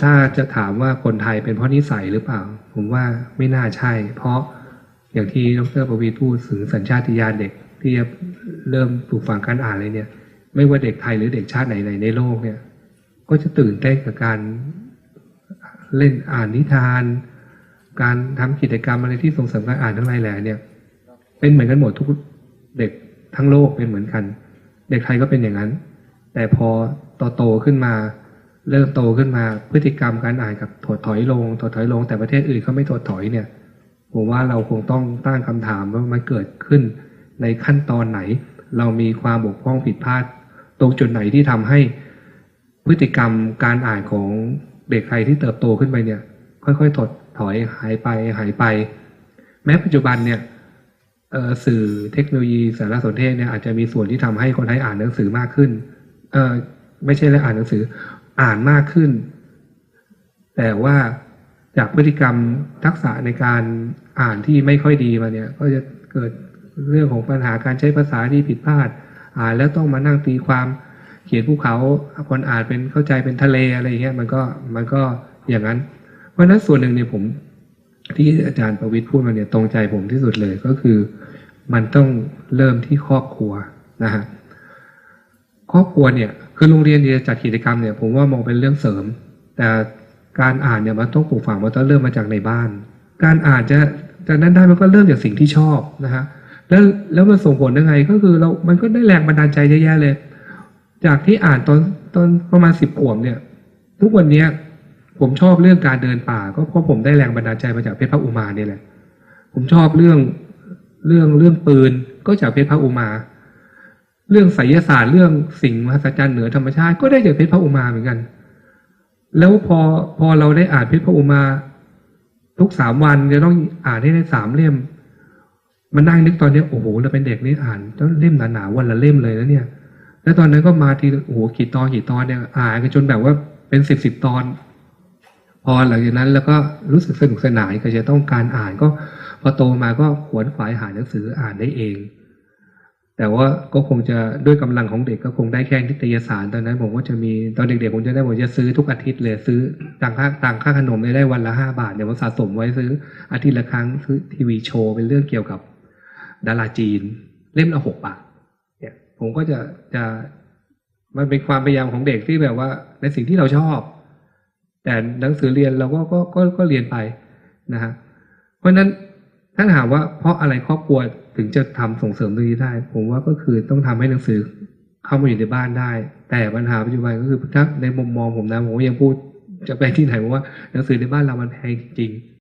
ถ้าจะถามว่าคนไทยเป็นเพราะนิสัยหรือเปล่า ผมว่าไม่น่าใช่ เพราะอย่างที่ดรประวีตพูดถึงสัญชาติญาณเด็กที่จะเริ่มปลูกฝังการอ่านเลยเนี่ย ไม่ว่าเด็กไทยหรือเด็กชาติไหนๆในโลกเนี่ย ก็จะตื่นเต้นกับการเล่นอ่านนิทาน การทำกิจกรรมอะไรที่ส่งเสริมการอ่านทั้งหลายแหล่เนี่ย เป็นเหมือนกันหมดทุกเด็กทั้งโลกเป็นเหมือนกัน เด็กไทยก็เป็นอย่างนั้น แต่พอโตโตๆขึ้นมา เริ่มโตขึ้นมาพฤติกรรมการอ่านกับถดถอยลงถดถอยลงแต่ประเทศอื่นเขาไม่ถดถอยเนี่ยผมว่าเราคงต้องตั้งคำถามว่ามันเกิดขึ้นในขั้นตอนไหน เรามีความบกพร่องผิดพลาด ตรงจุดไหนที่ทำให้พฤติกรรมการอ่านของเด็กไทยที่เติบโตขึ้นไปเนี่ย ค่อยๆ ถดถอยหายไปหายไป แม้ปัจจุบันเนี่ยสื่อเทคโนโลยีสารสนเทศเนี่ยอาจจะมีส่วนที่ทำให้คนไทยอ่านหนังสือมากขึ้นไม่ใช่แค่อ่านหนังสือ อ่านมากขึ้น แต่ว่าจากพฤติกรรมทักษะในการอ่านที่ไม่ค่อยดีมาเนี่ย ก็จะเกิดเรื่องของปัญหาการใช้ภาษาที่ผิดพลาด อ่านแล้วต้องมานั่งตีความเขียนภูเขาคนอ่านเป็นเข้าใจเป็นทะเลอะไรเงี้ยมันก็มันก็อย่างนั้น เพราะฉะนั้นส่วนหนึ่งเนี่ยผม ที่อาจารย์ประวิทย์พูดมาเนี่ยตรงใจผมที่สุดเลยก็คือ มันต้องเริ่มที่ครอบครัวนะฮะครอบครัวเนี่ย คือโรงเรียนเนี่ยจัดกิจกรรมเนี่ยผมว่ามองเป็นเรื่องเสริม แต่การอ่านเนี่ยมันต้องปลูกฝังมันต้องเริ่มมาจากในบ้าน การอ่านจะจะนั้นได้มันก็เริ่มจากสิ่งที่ชอบนะฮะแล้วแล้วมันส่งผลยังไงก็คือเรามันก็ได้แรงบันดาลใจเยอะแยะเลย จากที่อ่านตอนตอนประมาณสิบขวบเนี่ย ทุกวันเนี้ยผมชอบเรื่องการเดินป่า ก็เพราะผมได้แรงบันดาลใจมาจากเพชรพระอุมาเนี่ยแหละ ผมชอบเรื่องเรื่องเรื่องปืนก็จากเพชรพระอุมา เรื่องไสยศาสตร์เรื่องสิ่งมหัศจรรย์เหนือธรรมชาติก็ได้จากเพชรพระอุมาเหมือนกัน แล้วพอพอเราได้อ่านเพชรพระอุมา ทุกสามวันจะต้องอ่านให้ได้สามเล่มมันนั่งนึกตอนนี้โอ้โหเราเป็นเด็กนี่อ่านต้องเล่มหนาๆวันละเล่มเลยนะเนี่ย แล้วตอนนั้นก็มาทีโอ้โหกี่ตอนกี่ตอนเนี่ยอ่านกันจนแบบว่าเป็นสิบสิบตอน พอหลังจากนั้นแล้วก็รู้สึกสนุกสนานก็จะต้องการอ่านก็พอโตมาก็ขวนขวายหาหนังสืออ่านได้เอง แต่ว่าก็คงจะด้วยกำลังของเด็กก็คงได้แค่นิตยสารตอนนั้น ผมก็จะมีตอนเด็กๆผมจะได้ผมจะซื้อทุกอาทิตย์เลยซื้อต่างค่าต่างค่าขนมได้วันละห้าบาทเนี่ยผมสะสมไว้ซื้ออาทิตย์ละครั้งซื้อทีวีโชว์เป็นเรื่องเกี่ยวกับดาราจีน เล่มละหกบาทเนี่ยผมก็จะจะมันเป็นความพยายามของเด็กที่แบบว่า ในสิ่งที่เราชอบ แต่หนังสือเรียนเราก็ก็ก็ก็เรียนไปนะฮะเพราะฉะนั้น ถ้าถามว่าเพราะอะไรครอบครัวถึงจะทำส่งเสริมตรงนี้ได้ ผมว่าก็คือต้องทำให้หนังสือเข้ามาอยู่ในบ้านได้ แต่ปัญหาปัจจุบันก็คือถ้าในมุมมองผมนะผมยังพูดจะไปที่ไหนผมว่าหนังสือในบ้านเรามันแพงจริง